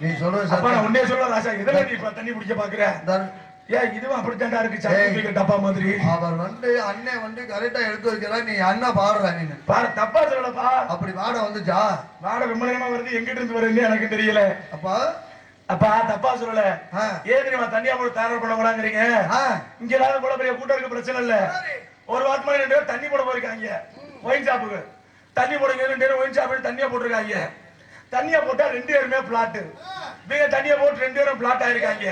நீ சொல்றது அப்ப நான் உன்னே சொல்ல ராசா எதுல நீ இப்ப தண்ணி பிடிக்க பாக்குற? ஏன் இதுவும் அப்படித்தான்டா இருக்கு சாப்பிட்டு டப்பா மாதிரி. அவர் வந்து அண்ணன் வந்து கரெக்டா எடுத்து வைக்கிறா நீ அண்ணன் பாடுற நீ பாரு தப்பா சொல்லலப்பா. அப்படி பாட வந்துச்சா? வாட நேரமா வருது எங்கிட்ட இருந்து வருதுன்னு எனக்கு தெரியல. அப்பா. அப்பா தப்பா சொல்லல. ஏன் தெரியுமா தண்ணியா போட்டு தாரல் பண்ண கூடாங்கிறீங்க இங்க இல்லாத போல பெரிய கூட்டம் இருக்க பிரச்சனை இல்ல. ஒரு வாரத்து மாதிரி ரெண்டு பேரும் தண்ணி போட போயிருக்காங்க. ஒயின் ஷாப்புக்கு தண்ணி போடுங்க ரெண்டு பேரும் ஒயின் ஷாப்பு தண்ணியா போட்டிருக்காங்க. தண்ணிய போட்டா ரெண்டு பேருமே பிளாட் இவங்க தண்ணிய போட்டு ரெண்டு பேரும் பிளாட் ஆயிருக்காங்க.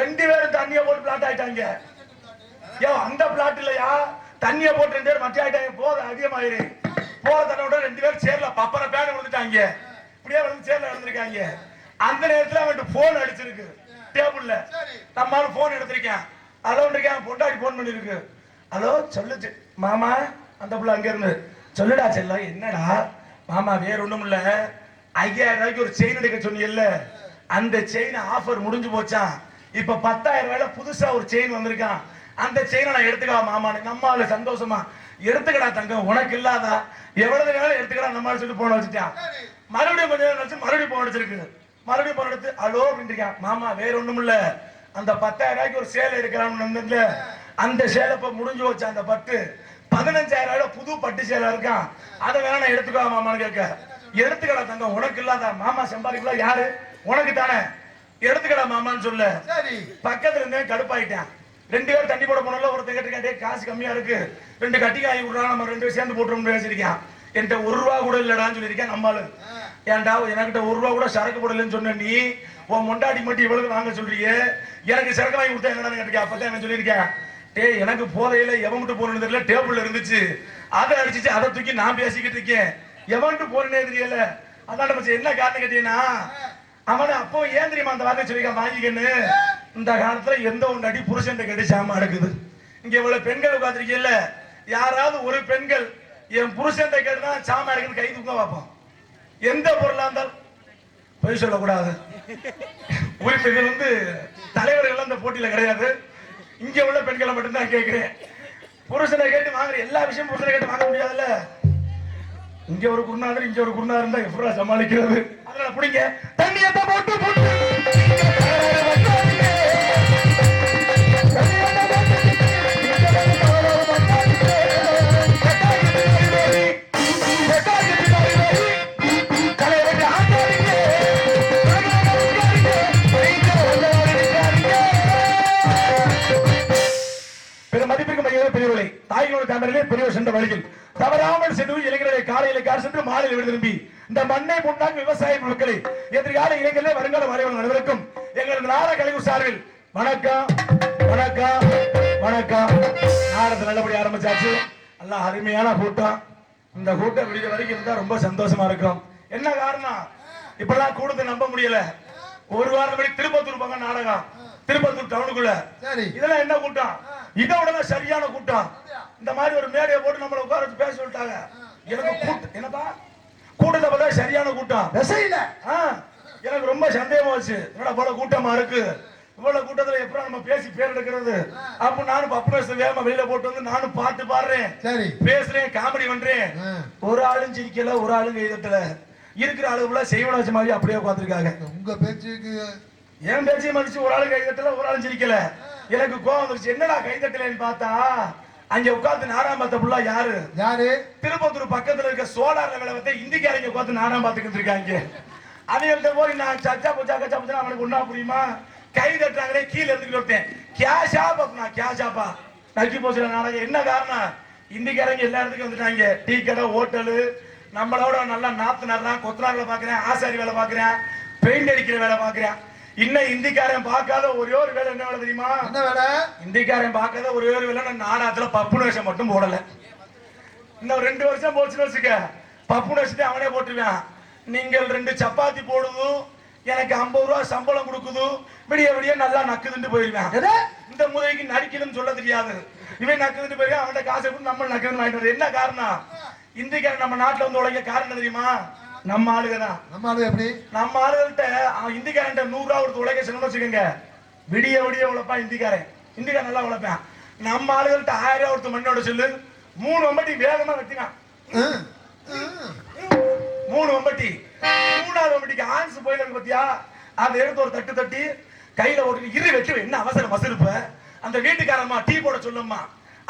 ரெண்டு பேரும் தண்ணிய போட்டு பிளாட் ஆயிட்டாங்க. ஏ அந்த பிளாட் இல்லையா? தண்ணிய போட்டு ரெண்டு பேரும் மட்டி ஆயிட்டாங்க. போத அதிகமாயிரு. போற தண்ணி விட ரெண்டு பேரும் சேர்ல பப்பர பேன விழுந்துட்டாங்க. இப்படியே வந்து சேர்ல விழுந்திருக்காங்க. அந்த நேரத்துல அவன்ட்டு போன் அடிச்சிருக்கு. டேபிள்ல நம்மளால போன் எடுத்திருக்கேன். ஹலோ இருக்கேன். பொண்டாடி போன் பண்ணிருக்கு ஹலோ சொல்லுச்சு. மாமா அந்த புள்ள அங்க இருந்து. சொல்லுடா செல்லம் என்னடா? மாமா வேற ஒண்ணும் இல்ல. ஐயாயிரம் ரூபாய்க்கு ஒரு செயின் எடுக்க சொன்னீங்கல்ல? அந்த செயின் ஆஃபர் முடிஞ்சு போச்சான் இப்ப பத்தாயிரம் ரூபாயில புதுசா ஒரு செயின் வந்திருக்கான். அந்த செயினை நான் எடுத்துக்கா மாமான்னு நம்மால சந்தோஷமா. எடுத்துக்கடா தங்கம் உனக்கு இல்லாதா? எவ்வளவு வேணாலும் எடுத்துக்கடா நம்ம சொல்லி போன வச்சுட்டான் மறுபடியும் கொஞ்ச நேரம் மறுபடியும் போன வச்சிருக்கு மறுபடியும் போன எடுத்து அலோ அப்படின்னு இருக்கான். மாமா வேற ஒண்ணும் இல்ல. அந்த பத்தாயிரம் ரூபாய்க்கு ஒரு சேலை எடுக்கிறான்னு வந்ததுல அந்த சேலை இப்ப முடிஞ்சு வச்சு அந்த பத்து பதினஞ்சாயிரம் ரூபாய் புது பட்டு சேலை இருக்கான் அதை வேணா நான் எடுத்துக்கோ மாமான்னு கேட்க. எடுத்துக்கடா தங்கம் உனக்கு இல்லாத? மாமா சம்பாதிக்கலாம் யாரு? உனக்கு தானே. எடுத்துக்கடா மாமான்னு சொல்ல. சரி. பக்கத்துல இருந்தே கடுப்பாயிட்டேன். ரெண்டு பேரும் தண்ணி போட போனல ஒருத்தன் "டேய், காசு கம்மியா இருக்கு. ரெண்டு கட்டி காய் விடுறா நம்ம ரெண்டு பேரும் சேர்ந்து போட்டுருவோம்னு பேசியிருக்கேன். என்கிட்ட ஒரு ரூபா கூட இல்லடான்னு சொல்லியிருக்கேன் நம்மளு. ஏன்டா என்கிட்ட ஒரு ரூபா கூட சரக்கு போடலன்னு சொன்ன நீ உன் மொண்டாடி மட்டும் இவ்வளவு வாங்க சொல்றியே. எனக்கு சரக்கு வாங்கி கொடுத்தா என்னடான்னு கேட்டிருக்கேன் அப்பதான் என்ன சொல்லியிருக்கேன். டே எனக்கு போதையில எவன்ட்டு போறேன்னு தெரியல டேபிள் இருந்துச்சு. அதை அடிச்சிச்சு அதை தூக்கி நான் பேசிக்கிட்டு இருக்கேன். எவன்ட்டு போறேனே தெரியல. அதான் மச்சான் என்ன காரணம் கேட்டீங்கன்னா அவனை அப்போ ஏன் தெரியுமா அந்த வார்த்தை சொல்லிக்க வாங்கிக்கன்னு? இந்த காலத்துல எந்த ஒன்று அடி புருஷன் கிடைச்சாம அடுக்குது. இங்க இவ்வளவு பெண்கள் உட்காந்துருக்கீங்கல்ல யாராவது ஒரு பெண்கள் என் புருஷன் கேட்டுனா சாம எடுக்குன்னு கை தூக்க பார்ப்போம். எந்த பொருளா இருந்தாலும் பொய் சொல்லக்கூடாது. உறுப்பினர் வந்து தலைவர்கள் அந்த போட்டியில கிடையாது. இங்க உள்ள பெண்களை மட்டும்தான் கேட்கிறேன் புருஷனை கேட்டு வாங்குற எல்லா விஷயமும் புருஷனை கேட்டு வாங்க முடியாதுல்ல? இங்க ஒரு குருநாதர் இங்க ஒரு குருநாதர் இருந்தா எப்படா சமாளிக்கிறது? அதனால பிடிங்க. தண்ணியத்தை போட்டு. தாய்களோட தாண்டலே பெரியவர் சென்ற வழியில். தவறாமல் சென்று இளைஞர்களை காலையில கார் சென்று மாலையில் விடு திரும்பி இந்த மண்ணை முன்னாள் விவசாய மக்களை எதிர்கால இளைஞர்களே வருங்கால மாணவர்கள் அனைவருக்கும் எங்களது நாட கலைஞர் சார்பில் வணக்கம் வணக்கம் வணக்கம். நாடத்தை நல்லபடி ஆரம்பிச்சாச்சு. நல்லா அருமையான கூட்டம். இந்த கூட்டம் விடிய வரைக்கும் இருந்தா ரொம்ப சந்தோஷமா இருக்கும். என்ன காரணம்? இப்பெல்லாம் கூடுதல் நம்ப முடியல. ஒரு வாரம் முன்னாடி திருப்பத்தூர் பக்கம் நாடகம். திருப்பத்தூர் டவுனுக்குள்ள சரி. இதெல்லாம் என்ன கூட்டம்? இதை விட சரியான கூட்டம். இந்த மாதிரி ஒரு மேடையை போட்டு நம்மள உட்கார வச்சு பேச சொல்லிட்டாங்க. எனக்கு கூட்டம் என்னப்பா? கூட்டத்தை பார்த்தா சரியான கூட்டம். திசையில ஆ, எனக்கு ரொம்ப சந்தேகமா வச்சு என்னடா போல கூட்டமா இருக்கு? இவ்வளவு கூட்டத்துல எப்பறம் நம்ம பேசி பேர் எடுக்கிறது? அப்ப நானும் பப்புனஸ் வேகமா வெளியில போட்டு வந்து நானும் பாட்டு பாடுறேன். சரி. பேசுறேன் காமெடி பண்றேன். ஒரு ஆளும் சிரிக்கல ஒரு ஆளும் கைதட்டல. இருக்கிற ஆளுக்குள்ள செய்வன வச்ச மாதிரி அப்படியே உட்காந்துருக்காங்க உங்க பேச்சுக்கு என் பேச்சையும் மதிச்சு ஒரு ஆளு கைதட்டல ஒரு ஆளும் சிரிக்கல. எனக்கு கோவம் வந்துருச்சு. என்னடா கைதட்டலன்னு பார்த்தா அங்க உட்கார்ந்து நாடாம் பார்த்த புள்ள யாரு? யாரு? திருப்பத்தூர் பக்கத்துல இருக்க சோலார்ல வேலை வந்து இந்திக்காரங்க உட்கார்ந்து நாடாம் பார்த்துக்கிட்டு இருக்காங்க. அவங்கள்ட்ட போய் நான் சச்சா புச்சா கச்சா புச்சா அவனுக்கு ஒண்ணா புரியுமா? கை தட்டுறாங்களே கீழே இருந்துக்கிட்டு ஒருத்தன். கேஷா பாப்பா கேஷாப்பா நக்கி போச்சுல நாடகம். என்ன காரணம்? இந்திக்காரங்க எல்லா இடத்துக்கும் வந்துட்டாங்க. டீ கடை ஹோட்டலு. நம்மளோட நல்லா நாத்து நடுறான் கொத்தனார் வேலை பாக்குறேன் ஆசாரி வேலை பாக்குறேன் பெயிண்ட் அடிக்கிற வேலை பாக்குறேன். இன்னும் இந்திக்காரன் பார்க்காத ஒரே ஒரு வேலை என்ன வேலை தெரியுமா? என்ன வேலை? இந்திக்காரன் பார்க்காத ஒரே ஒரு வேலை நான் நாடகத்துல பப்பு வேஷம் மட்டும் போடல. இன்னும் ரெண்டு வருஷம் போச்சுன்னு வச்சுக்க பப்பு வேஷத்தை அவனே போட்டுருவேன். நீங்கள் ரெண்டு சப்பாத்தி போடுது எனக்கு ஐம்பது ரூபா சம்பளம் கொடுக்குது விடிய விடிய நல்லா நக்குதுன்னு போயிருவேன்? இந்த முதலைக்கு நடிக்கணும்னு சொல்ல தெரியாது. இவன் நக்குதுன்னு போயிருவேன் அவன்கிட்ட காசை நம்ம நக்குதுன்னு வாங்கிட்டு. என்ன காரணம்? இந்திக்காரன் நம்ம நாட்டுல வந்து உழைக்க காரணம் தெரியுமா? நம்ம ஆளுங்க தான் நம்ம ஆளு எப்படி? நம்ம ஆளுகள்கிட்ட அவன் இந்திக்காரன்ட்ட நூறு ரூபா கொடுத்து உழைக்க சொன்னு வச்சுக்கோங்க. விடிய விடிய உழைப்பான் இந்திக்காரன். இந்திக்காரன் நல்லா உழைப்பான். நம்ம ஆளுகள்கிட்ட ஆயிரம் ரூபா கொடுத்து மண்ணோட சொல்லு. மூணு வம்பட்டி வேகமா வெட்டினான். மூணு வம்பட்டி மூணாவது வண்டிக்கு ஆன்ஸ் போயில இருக்கு பாத்தியா? அதை எடுத்து ஒரு தட்டு தட்டி கையில ஓட்டு இரு வெட்டு என்ன அவசரம் வசருப்ப அந்த வீட்டுக்காரம்மா டீ போட சொல்லும்மா.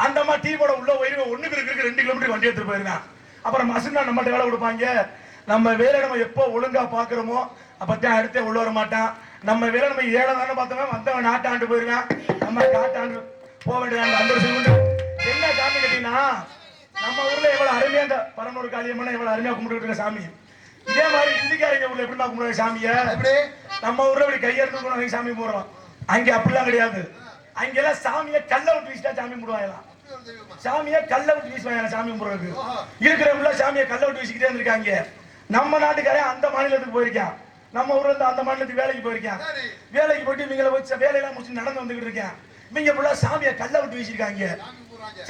அந்த அம்மா டீ போட உள்ள போயிருவேன் ஒண்ணுக்கு இருக்கு ரெண்டு கிலோமீட்டர் வண்டி எடுத்துட்டு போயிருவேன் அப்புறம் மசுனா நம்மகிட்ட வேலை கொடுப்பாங்க. நம்ம வேலை நம்ம எப்போ ஒழுங்கா பாக்குறோமோ அப்பதான் அடுத்தே உள்ள வர மாட்டான். நம்ம வேலை நம்ம ஏழை தானே பார்த்தவன் வந்தவன் நாட்டாண்டு போயிருவேன் நம்ம காட்டாண்டு போக வேண்டியது அந்த ஒரு என்ன சாமி கேட்டீங்கன்னா நம்ம ஊர்ல எவ்வளவு அருமையா இந்த பரமூர் காளியம்மனை எவ்வளவு அருமையா கும்பிட்டு இருக்க சாமி. இதே மாதிரி இந்திக்காரங்க ஊர்ல எப்படி கும்பிடுற சாமிய? எப்படி? நம்ம ஊர்ல இப்படி கையெடுத்து கொண்டு சாமி போடுறோம் அங்க அப்படிலாம் கிடையாது. அங்கெல்லாம் சாமியை கல்ல விட்டு வீசிட்டா சாமி கும்பிடுவாங்களாம். சாமியை கல்ல விட்டு வீசுவாங்க சாமி கும்பிடுறதுக்கு. இருக்கிறவங்கள சாமியை கல்ல விட்டு வீசிக்கிட்டே இருந்திருக்காங்க. நம்ம நாட்டுக்காரன் அந்த மாநிலத்துக்கு போயிருக்கான். நம்ம ஊர்ல இருந்து அந்த மாநிலத்துக்கு வேலைக்கு போயிருக்கான். வேலைக்கு போயிட்டு இவங்களை வச்சு வேலையெல்லாம் முடிச்சு நடந்து வந்துகிட்டு இருக்கேன். இவங்க ஃபுல்லா சாமியை கல்ல விட்டு வீசிருக்காங்க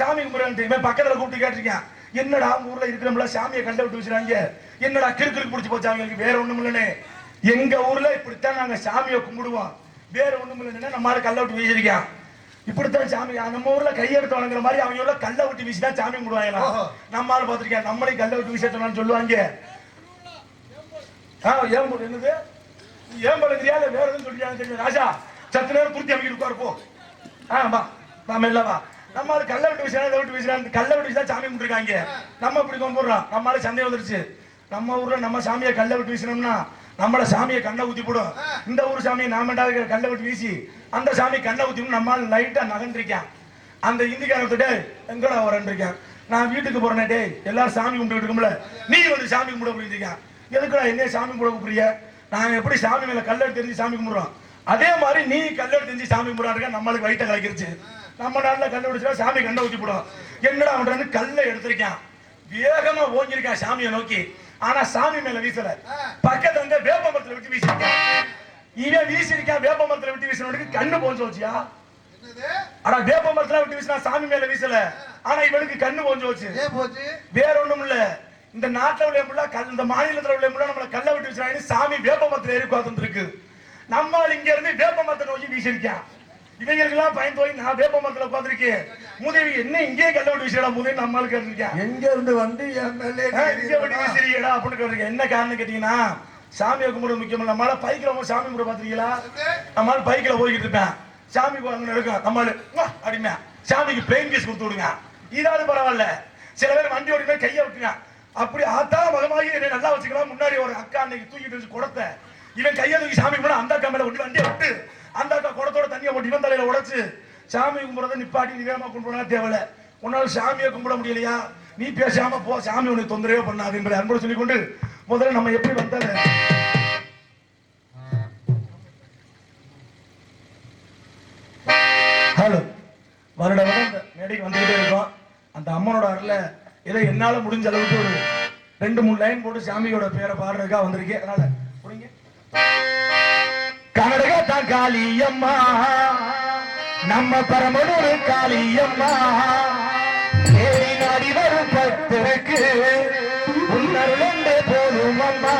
சாமி இவன் பக்கத்துல கூப்பிட்டு கேட்டிருக்கேன். என்னடா உங்க ஊர்ல இருக்கிறவங்கள சாமியை கல்ல விட்டு வீசுறாங்க? என்னடா கிறுக்கிறுக்கு பிடிச்சி போச்சு அவங்களுக்கு? வேற ஒண்ணும் இல்லைன்னு எங்க ஊர்ல இப்படித்தான் நாங்க சாமியை கும்பிடுவோம். வேற ஒண்ணும் இல்லைன்னு நம்மளால கல்ல விட்டு வீசிருக்கான் இப்படித்தான் சாமி நம்ம ஊர்ல கையெடுத்து வழங்குற மாதிரி அவங்க ஊர்ல கல்ல விட்டு வீசி தான் சாமி கும்பிடுவாங்களா? ஓஹோ. நம்மளால பாத்திருக்கேன் நம்மளையும் கல்ல விட்டு வீச சொன்னான்னு சொல்லுவாங்க. ஆ ஏம்பல் என்னது? ஏம்பல் தெரியாத வேற எதுவும் சொல்லியாங்க தெரியும் ராஜா சத்து நேரம் குர்த்தி அமைக்கிட்டு உட்காரு போ. ஆமா வா. நாம இல்ல நம்ம அது கல்ல விட்டு வீசினா விட்டு வீசினா கல்ல விட்டு வீசினா சாமி கும்பிட்டுருக்காங்க. நம்ம இப்படி போடுறோம் நம்மளால சந்தேகம் வந்துருச்சு. நம்ம ஊர்ல நம்ம சாமியை கல்ல விட்டு வீசினோம்னா நம்மள சாமியை கண்ணை ஊத்தி போடும். இந்த ஊர் சாமியை நாமண்டா இருக்கிற கல்ல விட்டு வீசி அந்த சாமி கண்ணை ஊத்தி நம்மளால லைட்டா நகர்ந்திருக்கேன். அந்த இந்திக்காரத்துட்டு எங்கடா வரேன் இருக்கேன்? நான் வீட்டுக்கு போறேனே டேய் எல்லாரும் சாமி கும்பிட்டு இருக்கும்ல. நீ வந்து சாமி கும்பிட புரியுதுங்க எதுக்குடா என்ன சாமி கும்பிட கூப்பிடுறிய நாங்க எப்படி சாமி மேல கல்லெடு தெரிஞ்சு சாமி கும்பிடுறோம்? அதே மாதிரி நீ கல்லெடு தெரிஞ்சு சாமி கும்பிடாருக்க நம்மளுக்கு வயிற்ற கலக்கிருச்சு. நம்ம நாட்டுல கல்ல விடுச்சா சாமி கண்ணை ஊத்தி போடும். என்னடா பண்றேன்னு கல்லை எடுத்திருக்கான்? வேகமா ஓங்கிருக்கான் சாமியை நோக்கி. ஆனா சாமி மேல வீசல. பக்கத்துல வந்து வேப்ப மரத்துல விட்டு வீசிருக்கான் இவன் வீசிருக்கான் வேப்ப மரத்துல விட்டு வீசினவனுக்கு கண்ணு போஞ்சு வச்சியா ஆனா வேப்ப மரத்துல விட்டு வீசினா சாமி மேல வீசல. ஆனா இவனுக்கு கண்ணு போஞ்சு வச்சு வேற ஒண்ணும் இல்ல. இந்த நாட்டுல உள்ள முள்ள இந்த மாநிலத்துல உள்ள முள்ள நம்மள கல்ல விட்டு வீசுறாங்க சாமி வேப்ப மரத்துல ஏறி உட்கார்ந்து இருக்கு. நம்மால் இங்க இருந்து வேப்ப மரத்தை நோக்கி வீசிருக்கான் இவங்களுக்கெல்லாம் பயந்து போய் நான் வேப்ப மரத்துல உட்காந்துருக்கேன் முதவி என்ன இங்கேயே கல்ல விட்டு வீசிடா முதவி? நம்மளுக்கு கேட்டிருக்கேன் எங்க இருந்து வந்து இங்க விட்டு வீசுறீங்கடா அப்படின்னு கேட்டிருக்கேன் என்ன காரணம் கேட்டீங்கன்னா சாமியை கும்பிட முக்கியம் இல்ல. நம்மளால பைக்கில் போய் சாமி கும்பிட பாத்திருக்கீங்களா நம்மளால பைக்கில் போய்கிட்டு இருப்பேன். சாமி அங்க இருக்கும் நம்மளு அப்படிமே சாமிக்கு பிளெயின் கேஸ் கொடுத்து விடுங்க. இதாவது பரவாயில்ல. சில பேர் வண்டி ஓடினா கையை விட்டுங்க அப்படி ஆத்தா மகமாகி என்னை நல்லா வச்சுக்கலாம். முன்னாடி ஒரு அக்கா அன்னைக்கு தூக்கிட்டு வந்து குடத்தை இவன் கையை தூக்கி சாமி கும்பிட அந்த அக்கா மேல ஒட்டி வண்டியை விட்டு அந்த அக்கா குடத்தோட தண்ணியை போட்டு இவன் தலையில உடச்சு சாமி கும்பிடுறத நிப்பாட்டி நீ கும்பிடுறா தேவையில்ல. உன்னால சாமியை கும்பிட முடியலையா? நீ பேசாம போ சாமி உனக்கு தொந்தரவே பண்ணாது என்பதை அன்போடு சொல்லிக்கொண்டு முதல்ல நம்ம எப்படி வந்தால ஹலோ. வருட வருடம் இந்த மேடைக்கு வந்துகிட்டே இருக்கோம். அந்த அம்மனோட அருளை ஏதோ என்னால முடிஞ்ச அளவுக்கு ஒரு ரெண்டு மூணு லைன் போட்டு சாமியோட பேரை பாடுறதுக்காக வந்திருக்கேன் அதனால புரியுங்க? கனடக தான் காளியம்மா. நம்ம பரமனூர் காளியம்மா. தேடி நாடி வரும் பக்தருக்கு. உன்னருளே போதும் அம்மா.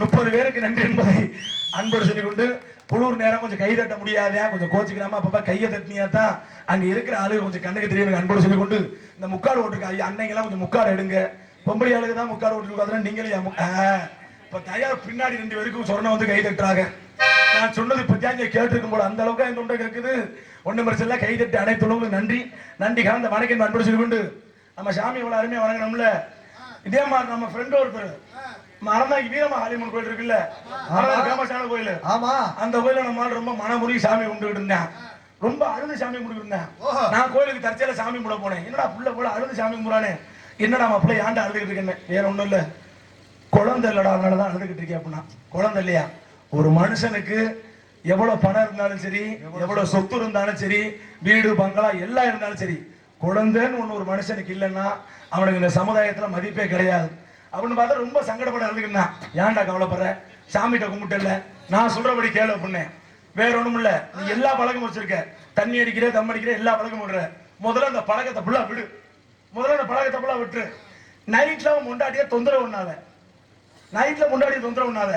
முப்பது பேருக்கு நன்றி என்பதை அன்போடு சொல்லிக் கொண்டு குளிர் நேரம் கொஞ்சம் கை தட்ட முடியாதே கொஞ்சம் கோச்சிக்கிறாம அப்பப்ப கையை தட்டினியா தான் அங்க இருக்கிற ஆளு கொஞ்சம் கண்ணுக்கு தெரியும் அன்போடு சொல்லிக் கொண்டு இந்த முக்காடு ஓட்டுக்கு ஐயா அன்னைங்கெல்லாம் கொஞ்சம் முக்காடு எடுங்க. பொம்பளை ஆளுக்கு தான் முக்காடு ஓட்டுருக்காதுன்னா நீங்களே இப்ப தயார் பின்னாடி ரெண்டு பேருக்கும் சொன்ன வந்து கை தட்டுறாங்க. நான் சொன்னது இப்ப கேட்டிருக்கும் போல அந்த அளவுக்கு என் தொண்டை கேட்குது. ஒண்ணு பிரச்சனை இல்லை. கை தட்டி அனைத்துள்ளவங்களுக்கு நன்றி. நன்றி கலந்த வணக்கம் அன்போடு சொல்லிக் கொண்டு நம்ம சாமி இவ்வளவு அருமையா வணங்கணும்ல? இதே மாதிரி நம்ம ஃப்ரெண்ட் ஒருத்தர் மறந்தாக்கி வீரமா ஆலிமன் கோயில் இருக்குல்ல ஃபேமஸான கோயில். ஆமா. அந்த கோயில நம்ம ரொம்ப மனமுருகி சாமி கும்பிட்டு இருந்தேன். ரொம்ப அழுது சாமி கும்பிட்டு இருந்தேன். நான் கோயிலுக்கு தற்செயல சாமி கும்பிட போனேன். என்னடா புள்ள போல அழுது சாமி கும்பிடானே என்னடா மாப்பிள்ள ஏன்டா அழுதுகிட்டு இருக்கேன் வேற ஒண்ணும் இல்ல. குழந்தை இல்லடா அதனாலதான் அழுதுகிட்டு இருக்கேன் அப்படின்னா. குழந்தை இல்லையா? ஒரு மனுஷனுக்கு எவ்வளவு பணம் இருந்தாலும் சரி எவ்வளவு சொத்து இருந்தாலும் சரி வீடு பங்களா எல்லாம் இருந்தாலும் சரி குழந்தைன்னு ஒண்ணு ஒரு மனுஷனுக்கு இல்லைன்னா அவனுக்கு இந்த சமுதாயத்துல மதிப்பே கிடையாது. அப்படின்னு பார்த்தா ரொம்ப சங்கடப்பட அழுதுகிட்டான் ஏன்டா கவலைப்படுற? சாமிகிட்ட கும்பிட்டல நான் சொல்றபடி கேளு அப்படின்னு. வேற ஒண்ணும் இல்ல. நீ எல்லா பழக்கமும் வச்சிருக்க. தண்ணி அடிக்கிற தம் அடிக்கிற எல்லா பழக்கமும் விடுற. முதல்ல அந்த பழக்கத்தை ஃபுல்லா விடு. முதல்ல அந்த பழக்கத்தை ஃபுல்லா விட்டுரு. நைட்ல அவன் முண்டாட்டியே தொந்தரவு பண்ணாத. நைட்ல முண்டாடியே தொந்தரவு பண்ணாத.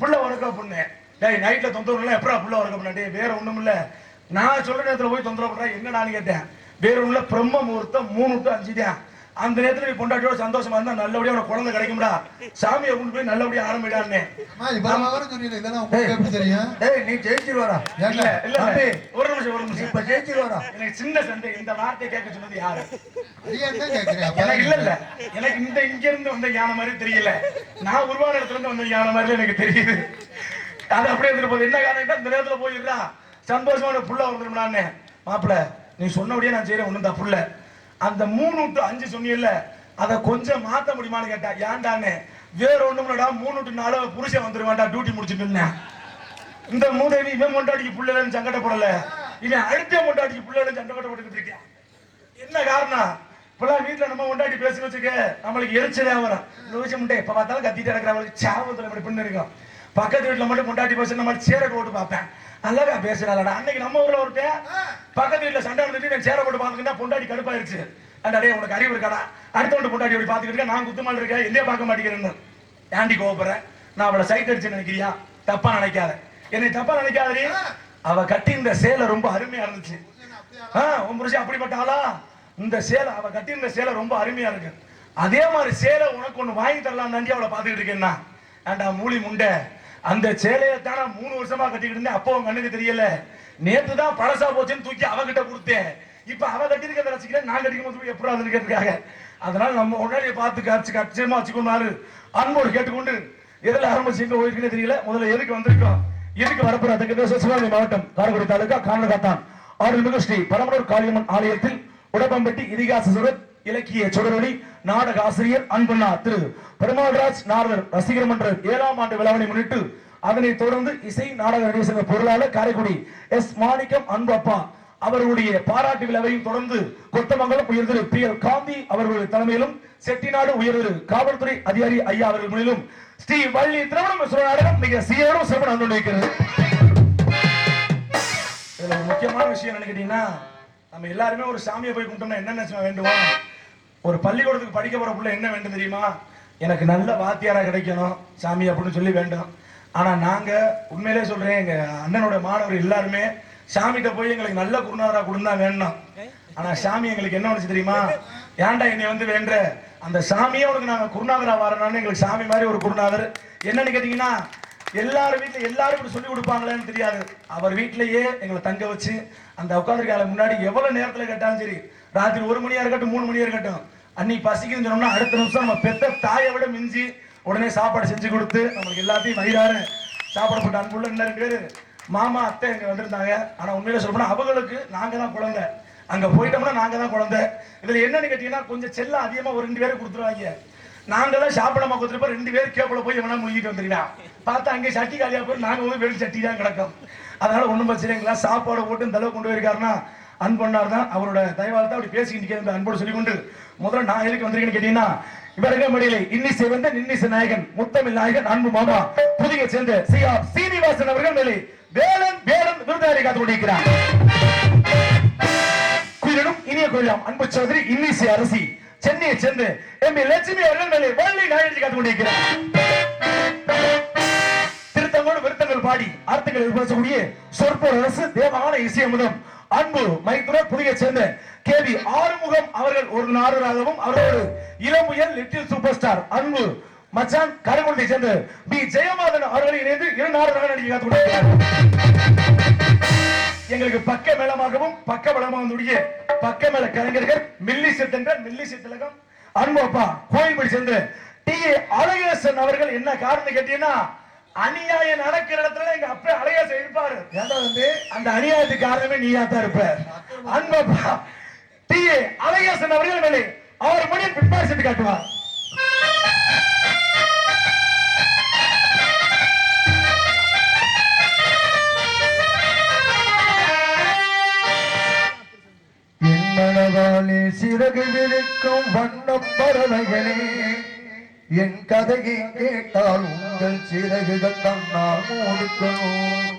புள்ள உறக்க பண்ணு டேய் நைட்ல தொந்தரவு இல்லை எப்படா புள்ள உறக்க பண்ண? டேய் வேற ஒண்ணும் இல்ல. நான் சொல்ற நேரத்தில் போய் தொந்தரவு பண்றேன் என்னடான்னு கேட்டேன். வேற ஒண்ணும் பிரம்ம முகூர்த்தம் மூணு டு அஞ்சு தான். அந்த நேரத்துல நீ பொண்டாட்டியோட சந்தோஷமா இருந்தா நல்லபடியா உனக்கு குழந்தை கிடைக்கும்டா. சாமியை கொண்டு போய் நல்லபடியா ஆரம்பிடான்னு டேய் நீ ஜெயிச்சிருவாரா இல்ல இல்ல. ஒரு நிமிஷம் ஒரு நிமிஷம். இப்ப ஜெயிச்சிருவாரா எனக்கு சின்ன சண்டை. இந்த வார்த்தையை கேட்க சொன்னது யாரு? எனக்கு இல்ல இல்ல எனக்கு இந்த இங்க இருந்து வந்த ஞான மாதிரி தெரியல. நான் உருவான இடத்துல இருந்து வந்த ஞான மாதிரி எனக்கு தெரியுது. அது அப்படியே இருந்துட்டு போகுது. என்ன காரணம் இந்த நேரத்துல போயிடுறா. சந்தோஷமான புள்ள வந்துரும்லான்னு மாப்பிள நீ சொன்னபடியே நான் செய்யறேன் ஒண்ணும் தப்பு இல்ல. அந்த மூணு டு அஞ்சு சொன்னீங்கல்ல அதை கொஞ்சம் மாத்த முடியுமான்னு கேட்டா ஏன்டானே வேற ஒண்ணும்டா மூணு டு நாலு புருஷன் வந்துருவான்டா டியூட்டி முடிச்சுட்டு இருந்தேன் இந்த மூதேவி இவன் மொண்டாடிக்கு புள்ளலன்னு சங்கடப்படல. இவன் அடுத்த மொண்டாடிக்கு புள்ளலன்னு சங்கடப்பட்டுக்கிட்டு இருக்கேன். என்ன காரணம்? இப்பெல்லாம் வீட்டுல நம்ம ஒண்டாட்டி பேசி வச்சுக்க நம்மளுக்கு எரிச்சலே வரும். இந்த விஷயம் முட்டை எப்ப பார்த்தாலும் கத்திட்டு இருக்கிறவங்களுக்கு சாபத்துல அப்படி பின்னு இருக்கும் பக்கத்து வீட்டுல மட்டும் முண்டாட்டி பேச நம்ம சேர போட்டு பார்ப்பேன். அழகா பேசுறாளடா. அன்னைக்கு நம்ம ஊர்ல ஒருத்தன் பக்கத்து வீட்டுல சண்டை வந்துட்டு நான் சேர போட்டு பார்த்துக்கிட்டா பொண்டாடி கடுப்பாயிருச்சு. அடே உனக்கு அறிவு இருக்காடா? அடுத்தவங்க பொண்டாடி அப்படி பார்த்துக்கிட்டு இருக்க, நான் குத்துமால் இருக்கேன் என்னைய பார்க்க மாட்டேங்கிறேன்னு. ஏண்டி கோவப்படுறேன் நான் அவளை சைட் அடிச்சு நினைக்கிறியா? தப்பா நினைக்காத. என்னை தப்பா நினைக்காதடி. அவ கட்டி இந்த சேலை ரொம்ப அருமையா இருந்துச்சு. உன் புருஷன் அப்படிப்பட்ட ஆளா? இந்த சேலை அவ கட்டியிருந்த சேலை ரொம்ப அருமையா இருக்கு. அதே மாதிரி சேலை உனக்கு ஒண்ணு வாங்கி தரலாம் தாண்டி அவளை பாத்துக்கிட்டு இருக்கேன்னா. ஏண்டா மூலி முண்டை? அந்த சேலையை தானே மூணு வருஷமா கட்டிக்கிட்டு இருந்தேன். அப்போ உன் கண்ணுக்கு தெரியல. நேத்து தான் பழசா போச்சுன்னு தூக்கி அவகிட்ட கொடுத்தேன். இப்ப அவ கட்டியிருக்கிறத ரசிக்கிறேன் நான் கட்டிக்கும் போது எப்படி அதுன்னு கேட்டிருக்காங்க அதனால நம்ம உடனே பார்த்து காட்சி கட்சியமா வச்சுக்கொண்டாரு அன்போடு கேட்டுக்கொண்டு எதில் ஆரம்பிச்சு எங்க போயிருக்குன்னு தெரியல. முதல்ல எதுக்கு வந்திருக்கோம்? எதுக்கு வரப்போற? அதுக்கு சிவகங்கை மாவட்டம் காரைக்குடி தாலுகா காணகாத்தான் மிகு ஸ்ரீ பரமனூர் காளியம்மன் ஆலயத்தில் உடம்பம்பட்டி இதிகாச சுரத் இலக்கிய சுடரொளி நாடக ஆசிரியர் அன்பண்ணா திரு பெருமாள்ராஜ் நாரதர் ரசிகர் மன்ற ஏழாம் ஆண்டு விழாவினை முன்னிட்டு அதனைத் தொடர்ந்து இசை நாடக நடிகர் பொருளாளர் காரைக்குடி எஸ் மாணிக்கம் அன்பு அப்பா அவர்களுடைய பாராட்டு விழாவையும் தொடர்ந்து கொத்தமங்கலம் உயர்திரு பி எல் காந்தி அவர்களுடைய தலைமையிலும் செட்டிநாடு உயர்திரு காவல்துறை அதிகாரி ஐயா அவர்கள் முன்னிலும் ஸ்ரீ வள்ளி திரவணம் நாடகம் மிக சீரும் சிறப்பு நடந்து கொண்டிருக்கிறது இதுல முக்கியமான விஷயம் என்ன கேட்டீங்கன்னா நம்ம எல்லாருமே ஒரு சாமியை போய் கும்பிட்டோம்னா என்ன வேண்டுவோம் ஒரு பள்ளிக்கூடத்துக்கு படிக்க போற பிள்ளை என்ன வேண்டும் தெரியுமா? எனக்கு நல்ல வாத்தியாரா கிடைக்கணும் சாமி அப்படின்னு சொல்லி வேண்டும். ஆனா நாங்க உண்மையிலே சொல்றேன் எங்க அண்ணனோட மாணவர் எல்லாருமே சாமிகிட்ட போய் எங்களுக்கு நல்ல குருநாதரா கொடுந்தா வேணும் ஆனா சாமி எங்களுக்கு என்ன பண்ணுச்சு தெரியுமா? ஏன்டா என்னை வந்து வேண்ட? அந்த சாமியே உனக்கு நாங்க குருநாதரா வரணும்னு எங்களுக்கு சாமி மாதிரி ஒரு குருநாதர். என்னன்னு கேட்டீங்கன்னா எல்லாரும் வீட்டில் எல்லாரும் இப்படி சொல்லி கொடுப்பாங்களேன்னு தெரியாது. அவர் வீட்டிலேயே எங்களை தங்க வச்சு அந்த உட்காந்துருக்கால முன்னாடி எவ்வளவு நேரத்துல கேட்டாலும் சரி ராத்திரி ஒரு மணியா இருக்கட்டும் மூணு மணியா இருக்கட்டும் அன்னி பசிக்குன்னு சொன்னோம்னா அடுத்த நிமிஷம் நம்ம பெத்த தாயை விட மிஞ்சி உடனே சாப்பாடு செஞ்சு கொடுத்து நம்மளுக்கு எல்லாத்தையும் வயிறார சாப்பாடு போட்டு அன்புள்ள இன்னும் ரெண்டு பேரு. மாமா அத்தை இங்க வந்திருந்தாங்க. ஆனா உண்மையில சொல்லப்போனால் அவங்களுக்கு நாங்க தான் குழந்தை. அங்க போயிட்டோம்னா நாங்க தான் குழந்தை. இதுல என்னன்னு கேட்டீங்கன்னா கொஞ்சம் செல்லம் அதிகமா ஒரு ரெண்டு பேரும் கொடுத்துருவாங்க. நாங்களாம் சாப்பிடாம கொடுத்துருப்போம் ரெண்டு பேரும் கேப்பில் போய் எவனா முழுகிட்டு வந்துருக்கான் பார்த்தா அங்கே சட்டி காலியாக போய் நாங்கள் போய் வெறும் சட்டி தான் கிடக்கோம். அதனால் ஒன்றும் பிரச்சனை இல்லைங்களா சாப்பாடு போட்டு இந்த அளவு கொண்டு போயிருக்காருன்னா அன்பண்ணார் தான் அவரோட தயவால தான் அப்படி பேசிக்கிட்டு இருக்கிற அன்போடு சொல்லி கொண்டு முதல்ல நான் எதுக்கு வந்திருக்கேன்னு கேட்டீங்கன்னா இவருங்க மடியிலே இன்னிசை வந்த நின்னிசை நாயகன் முத்தமிழ் நாயகன் அன்பு மாமா புதிய சேர்ந்த சி ஆர் சீனிவாசன் அவர்கள் நிலை வேலன் வேலன் விருதாளி காத்து கொண்டிருக்கிறார். குயிலிடும் இனிய குயிலாம் அன்பு சௌதரி இன்னிசை அரசி சென்னையை சேர்ந்து எம். லட்சுமி அவர்கள் மேலே வள்ளி நாயகி காத்து கொண்டிருக்கிறார். திருத்தங்களோடு விருத்தங்கள் பாடி அர்த்தங்கள் பேசக்கூடிய சொற்பொரு அரசு தேவகான இசையமுதம். அன்பு மைத்துனர் புதிய சேர்ந்த கேவி ஆறுமுகம் அவர்கள் ஒரு நாடராகவும் அவரோடு இளமுயல் லிட்டில் சூப்பர் ஸ்டார் அன்பு மச்சான் கருங்குளத்தை சேர்ந்த பி. ஜெயமாதன் அவர்களை இணைந்து இரு நாடராக நடிகை காத்துக் எங்களுக்கு பக்க மேளமாகவும் பக்க பலமாகக்கூடிய பக்க மேல கலைஞர்கள் மில்லி சித்தன்ற மில்லி சித்தலகம் அன்பு அப்பா கோயில்படி சேர்ந்த டி. ஏ. அழகேசன் அவர்கள் என்ன காரணம் கேட்டீங்கன்னா அநியாயம் நடக்கிற இடத்துல எங்க அப்பா அழகேசன் இருப்பாரு ஏன்டா வந்து அந்த அநியாயத்துக்கு காரணமே நீயா தான் இருப்ப அன்பப்பா டி ஏ அழகேசன் அவர்கள் மேலே அவர் மணி சென்று காட்டுவார். சிறகு விரிக்கும் வண்ணம் பறவைகளே. என் கதையை கேட்டால் உங்கள் சிறகுகள் தன்னால் மூடிக்கணும்.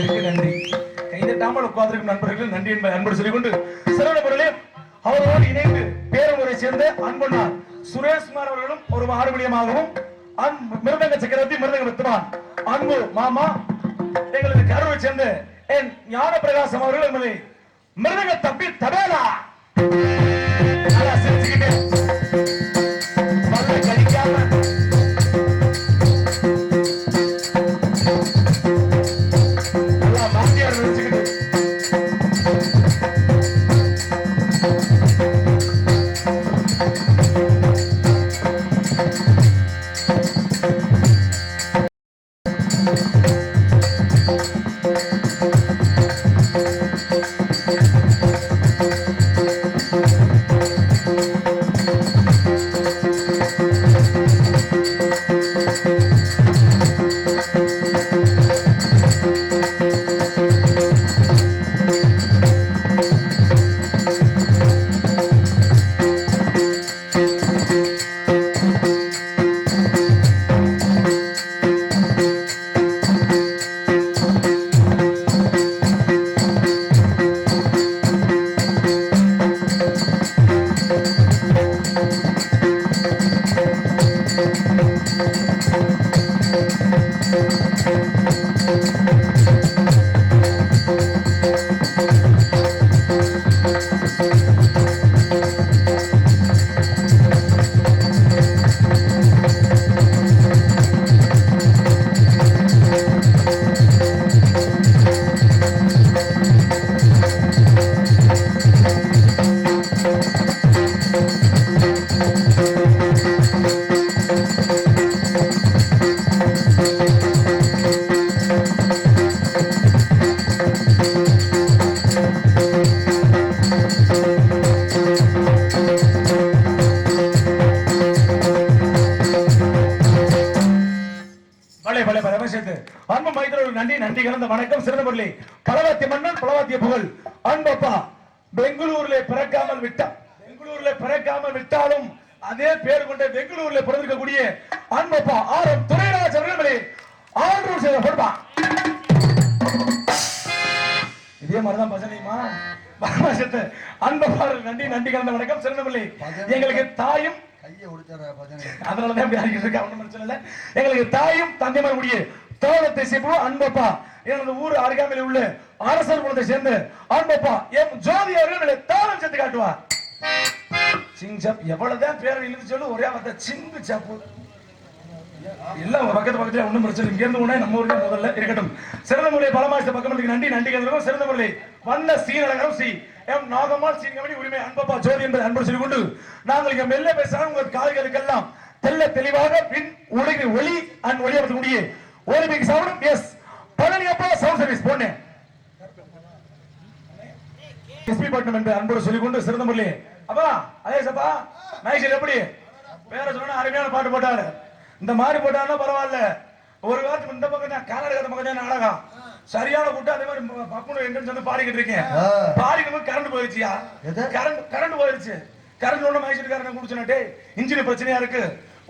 தட்டி நன்றி. கைதட்டாமல் உட்கார்ந்திருக்கும் நண்பர்களுக்கு நன்றி என்பதை அன்போடு சொல்லிக்கொண்டு சிறந்த பொருளே அவரோடு இணைந்து பேரமுறை சேர்ந்த அன்புண்ணார் சுரேஷ்குமார் அவர்களும் ஒரு மாறுபடியமாகவும் மிருதங்க சக்கரவர்த்தி மிருதங்க வித்துவான். அன்பு மாமா எங்களது கருவை சேர்ந்த என் ஞான பிரகாசம் அவர்கள் என்பதை மிருதங்க தப்பி தபேலா. கலந்த வணக்கம் சிறந்த முரளி. பலவாத்திய மன்னன் பலவாத்திய புகழ். அன்பப்பா பெங்களூர்ல பிறக்காமல் விட்டா பெங்களூர்ல பிறக்காமல் விட்டாலும் அதே பேர் கொண்ட பெங்களூர்ல பிறந்திருக்கக்கூடிய அன்பப்பா ஆர் எம் துரைராஜ் அவர்களே ஆண்டூர் செய்த கொடுப்பா இதே மாதிரிதான் பஜனையுமா பரமசத்து அன்பப்பாளர் நன்றி நன்றி கலந்த வணக்கம் சிறந்த முரளி. எங்களுக்கு தாயும் அதனாலதான் இப்படி இருக்கு பிரச்சனை இல்லை. எங்களுக்கு தாயும் தந்தைமார் கூடிய தோழத்தை சேர்ப்போம் அன்பப்பா எனது ஊர் அருகாமையில் உள்ள அரசர் குலத்தை சேர்ந்து அன்பப்பா எம் ஜோதி அவர்கள் தாளம் சேர்த்து காட்டுவார். சிங்சப் எவ்வளவுதான் பேரை இழுத்து சொல்லு ஒரே வார்த்தை சிங்கு சப்பு. எல்லாம் பக்கத்து பக்கத்துல ஒண்ணும் பிரச்சனை இல்லை. இங்க இருந்து உடனே நம்ம ஊர்ல முதல்ல இருக்கட்டும். சிறந்த முறை பலமாச பக்கம் நன்றி நன்றி கலந்துரும் சிறந்த முறை வண்ண சீனழகரம் சி எம் நாகம்மாள் சீன்கமணி உரிமை அன்பப்பா ஜோதி என்பதை அன்பு சொல்லிக் கொண்டு நாங்கள் இங்க மெல்ல பேசுறோம். உங்கள் கால்களுக்கெல்லாம் தெல்ல தெளிவாக பின் உலகிற ஒளி அண்ட் ஒளியமர்த்தக்கூடிய ஒலிம்பிக் சவுண்ட் எஸ் பழனி அப்பா சவுண்ட் சர்வீஸ் போனேன் எஸ்பி பட்டம் என்று அன்போடு சொல்லிக் கொண்டு சிறந்த முரளி. அப்பா அதே சப்பா மேக்ஸில் எப்படி? பேர சொன்னா அருமையான பாட்டு போட்டாரு. இந்த மாதிரி போட்டாலும் பரவாயில்ல. ஒரு வாரத்துக்கு இந்த பக்கம் தான் கர்நாடகா பக்கம் தான் நாடகம் சரியான கூட்டம் அதே மாதிரி பப்புனு எங்கன்னு சொல்லி பாடிக்கிட்டு இருக்கேன். பாடிக்கும் போது கரண்ட் போயிருச்சியா எது? கரண்ட் கரண்ட் போயிருச்சு கரண்ட் ஒண்ணு மைசூர்காரன் குடிச்சுனே இன்ஜின் பிரச்சனையா இருக்கு.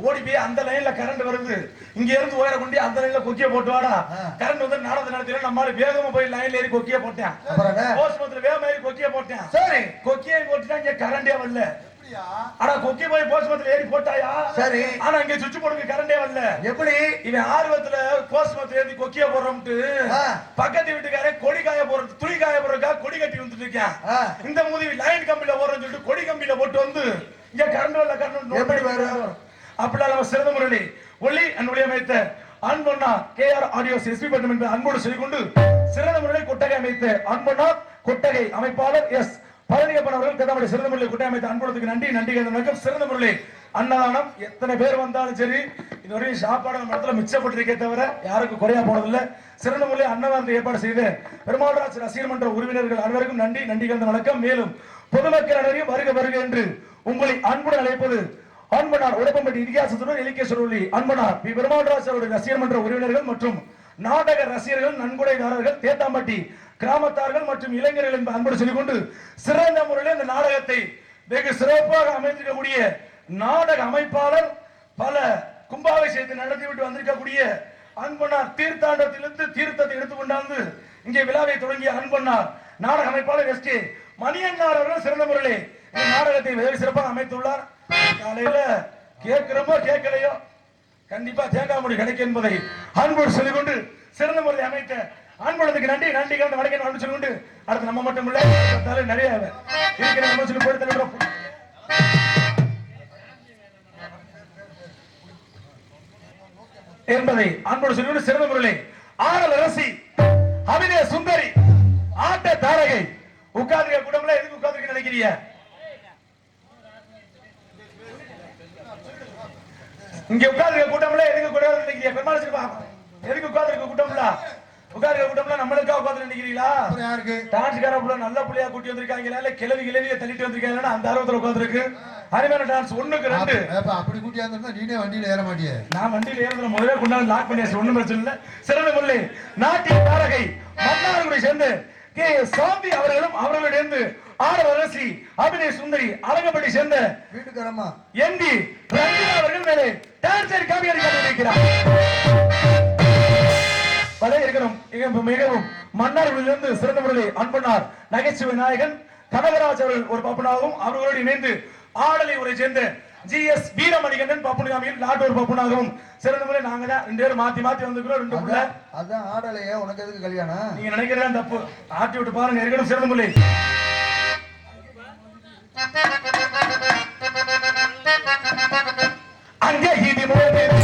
ஓடி போய் அந்த லைன்ல கரண்ட் வருது. இங்க இருந்து உயர கொண்டு அந்த லைன்ல கொக்கிய போட்டு வாடா. கரண்ட் வந்து நாடகத்தை நடத்தில நம்மளால வேகமா போய் லைன்ல ஏறி கொக்கிய போட்டேன்? போஸ்ட்மத்துல வேகமா ஏறி கொக்கிய போட்டேன். சரி. கொக்கியை போட்டுட்டா இங்க கரண்டே வரல. ஆனா கொக்கி போய் போஸ்ட்மத்துல ஏறி போட்டாயா? சரி. ஆனா இங்க சுவிட்ச் போடுங்க கரண்டே வரல. எப்படி? இவன் ஆர்வத்துல போஸ்ட்மத்துல ஏறி கொக்கிய போடுறோம்ட்டு. பக்கத்து வீட்டுக்காரன் கொடி காய போடுறது துணி காய போடுறதுக்கா கொடி கட்டி வந்துட்டு இருக்கான். இந்த மூதி லைன் கம்பியில போடுறேன்னு சொல்லிட்டு கொடி கம்பியில போட்டு வந்து இங்க கரண்ட் வரல கரண்ட் எப்படி வரும்? அப்படிலாம் நம்ம சிறந்த முரளி ஒளி அன்புடைய அமைத்த அன்பண்ணா கே ஆர் ஆடியோஸ் எஸ்பி பட்டம் என்பதை அன்போடு சொல்லிக் கொண்டு சிறந்த முறையில் கொட்டகை அமைத்த அன்பண்ணா கொட்டகை அமைப்பாளர் எஸ் பழனியப்பன் அவர்கள் கதாமடி சிறந்த முறையில் கொட்டகை அமைத்த அன்புடத்துக்கு நன்றி நன்றி வணக்கம். சிறந்த முறையில் அன்னதானம் எத்தனை பேர் வந்தாலும் சரி இதுவரையும் சாப்பாடு நம்ம இடத்துல மிச்சப்பட்டிருக்கே தவிர யாருக்கும் குறையா போனதில்லை. சிறந்த முறையில் அன்னதானத்தை ஏற்பாடு செய்து பெருமாள்ராஜ் ரசிகர் மன்ற உறுப்பினர்கள் அனைவருக்கும் நன்றி நன்றி கலந்த வணக்கம். மேலும் பொதுமக்கள் அனைவரையும் வருக வருக என்று உங்களை அன்புடன் அழைப்பது அன்பனார் உடம்பம்பட்டி இதிகாசத்துடன் இலக்கிய சொல்லி அன்பனார் பி. பெருமாள்ராஜ் அவருடைய ரசிகர் மன்ற உறவினர்கள் மற்றும் நாடக ரசிகர்கள் நன்கொடைதாரர்கள் தேத்தாம்பட்டி கிராமத்தார்கள் மற்றும் இளைஞர்கள் என்பது அன்போடு சொல்லிக் கொண்டு சிறந்த முறையில் இந்த நாடகத்தை வெகு சிறப்பாக அமைந்திருக்கக்கூடிய நாடக அமைப்பாளர் பல கும்பாபிஷேகத்தை நடத்திவிட்டு வந்திருக்கக்கூடிய அன்பனார் தீர்த்தாண்டத்திலிருந்து தீர்த்தத்தை எடுத்து கொண்டாந்து இங்கே விழாவை தொடங்கிய அன்பனார் நாடக அமைப்பாளர் எஸ். கே. மணியன்னார் அவர்கள் சிறந்த முறையிலே இந்த நாடகத்தை வெகு சிறப்பாக அமைத்துள்ளார். காலையில கேட்கிறோமோ கேட்கலையோ கண்டிப்பா தேங்காய் மொழி கிடைக்கும் என்பதை அன்போடு சொல்லிக் கொண்டு சிறந்த முறையை அமைத்த அன்புடத்துக்கு நன்றி நன்றி கலந்து வணக்கம் அன்பு சொல்லிக் கொண்டு அடுத்து நம்ம மட்டும் இல்ல நிறைய இருக்கிற நம்ம சொல்லி போய் என்பதை அன்போடு சொல்லிவிட்டு சிறந்த முறையிலே ஆடல் அரசி அபிநய சுந்தரி ஆட்ட தாரகை உட்கார்ந்து குடும்பம்ல எதுக்கு உட்கார்ந்து நினைக்கிறீங்க? இங்க உட்கார்ந்து கூட்டம்ல எதுக்கு கூட நினைக்கிறீங்க பெருமாள் எதுக்கு உட்கார்ந்து கூட்டம்ல? உட்கார்ந்து கூட்டம்ல நம்மளுக்கா உட்கார்ந்து நினைக்கிறீங்களா யாருக்கு? டான்ஸ்கார புள்ள நல்ல புள்ளையா கூட்டி வந்திருக்காங்களா இல்ல கிளவி கிளவிய தள்ளிட்டு வந்திருக்காங்களா அந்த ஆர்வத்துல உட்கார்ந்துருக்கு. அருமையான டான்ஸ் ஒண்ணுக்கு ரெண்டு. அப்ப அப்படி கூட்டியா இருந்தா நீனே வண்டியில ஏற மாட்டியே? நான் வண்டியில ஏறதுல முதல்ல கொண்டாந்து லாக் பண்ணியாச்சு. ஒண்ணும் பிரச்சனை இல்ல. சிறந்த முல்லை நாட்டிய தாரகை மன்னார்குடி சேர்ந்து கே. சாந்தி அவர்களும் அவர்களுடைய ஆடல் அரசி அபிநய சுந்தரி அழகப்பட்டி சேர்ந்த வீட்டுக்காரம்மா. எம்பி ரஞ்சிதா அவர்கள் மேலே டான்சர் காமியாரி இருக்கிறார் பல இருக்கணும் மிக- மிகவும். மன்னார்களிலிருந்து சிறந்த முறையில் அன்பனார் நகைச்சுவை நாயகன் கனகராஜ் அவர்கள் ஒரு பப்புனாகவும் அவர்களோடு இணைந்து ஆடலை உரை சேர்ந்த ஜி எஸ் வீரமணிகண்டன் பப்புனாமியில் நாட்டூர் பப்புனாகவும் சிறந்த முறை நாங்க தான் ரெண்டு பேரும் மாத்தி மாத்தி வந்துக்கிறோம் ரெண்டு புள்ள. அதான் ஆடலையே உனக்கு எதுக்கு கல்யாணம்? நீங்க நினைக்கிறதா தப்பு. ஆட்டி விட்டு பாருங்க இருக்கணும் சிறந்த முறை. அங்கே இது போது